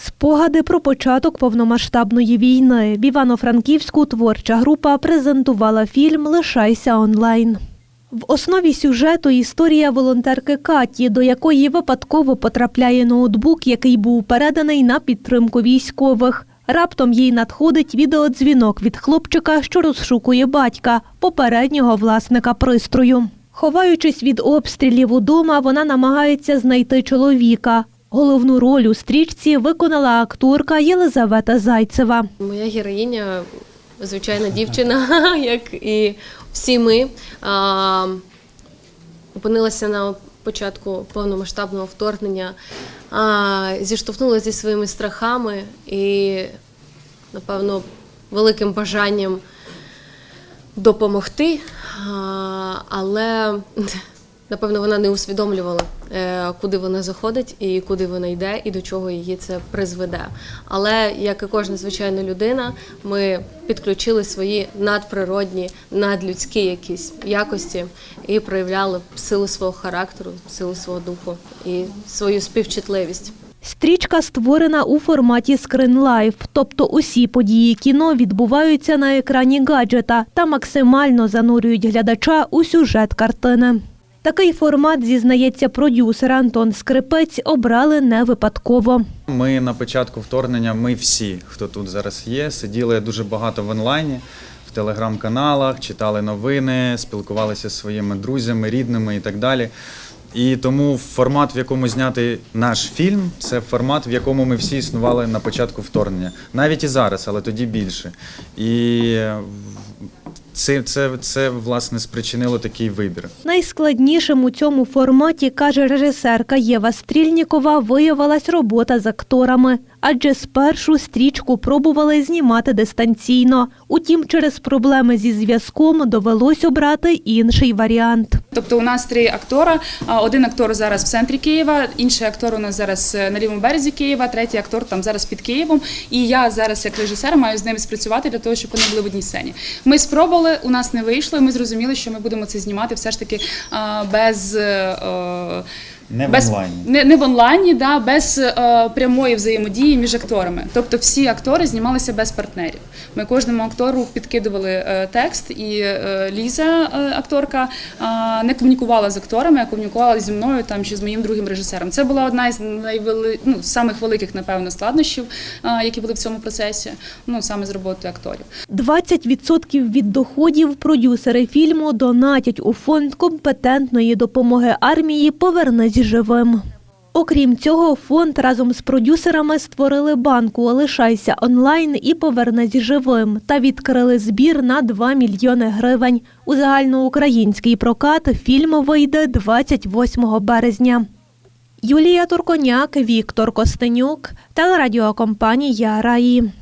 Спогади про початок повномасштабної війни. В Івано-Франківську творча група презентувала фільм Лишайся онлайн. В основі сюжету історія волонтерки Каті, до якої випадково потрапляє ноутбук, який був переданий на підтримку військових. Раптом їй надходить відеодзвінок від хлопчика, що розшукує батька, попереднього власника пристрою. Ховаючись від обстрілів удома, вона намагається знайти чоловіка. Головну роль у стрічці виконала акторка Єлизавета Зайцева. Моя героїня, звичайна дівчина, як і всі ми, опинилася на початку повномасштабного вторгнення, зіштовхнулася зі своїми страхами і, напевно, великим бажанням допомогти, але напевно вона не усвідомлювала, е, куди вона заходить і куди вона йде, і до чого її це призведе. Але як і кожна звичайна людина, ми підключили свої надприродні, надлюдські якісь якості і проявляли силу свого характеру, силу свого духу і свою співчутливість. Стрічка створена у форматі Life, тобто усі події кіно відбуваються на екрані гаджета та максимально занурюють глядача у сюжет картини. Такий формат, зізнається продюсер Антон Скрипець, обрали не випадково. Ми на початку вторгнення, ми всі, хто тут зараз є, сиділи дуже багато в онлайні, в телеграм-каналах, читали новини, спілкувалися зі своїми друзями, рідними і так далі. І тому формат, в якому знятий наш фільм, це формат, в якому ми всі існували на початку вторгнення. Навіть і зараз, але тоді більше. І це, це, це власне спричинило такий вибір. Найскладнішим у цьому форматі, каже режисерка Єва Стрільнікова, виявилась робота з акторами. Адже спершу стрічку пробували знімати дистанційно. Утім, через проблеми зі зв'язком довелось обрати інший варіант. Тобто у нас три актора. Один актор зараз в центрі Києва, інший актор у нас зараз е, на лівому березі Києва, третій актор там зараз під Києвом. І я зараз, як режисер, маю з ними спрацювати для того, щоб вони були в одній сцені. Ми спробували, у нас не вийшло, і ми зрозуміли, що ми будемо це знімати все ж таки без. Не в без, онлайні. Не, не в онлайні, да, без е, прямої взаємодії між акторами. Тобто всі актори знімалися без партнерів. Ми кожному актору підкидували е, текст, і е, Ліза, е, акторка, е, не комунікувала з акторами, а комунікувала зі мною там чи з моїм другим режисером. Це була одна із найвели, ну, самих великих, напевно, складнощів, е, які були в цьому процесі, ну саме з роботою акторів. 20% від доходів продюсери фільму донатять у фонд компетентної допомоги армії «Повернись живим». Окрім цього, фонд разом з продюсерами створили банку «Лишайся онлайн» і «Повернись живим» та відкрили збір на 2 мільйони гривень. У загальноукраїнський прокат фільм вийде 28 березня. Юлія Турконяк, Віктор Костенюк, телерадіокомпанія Раї.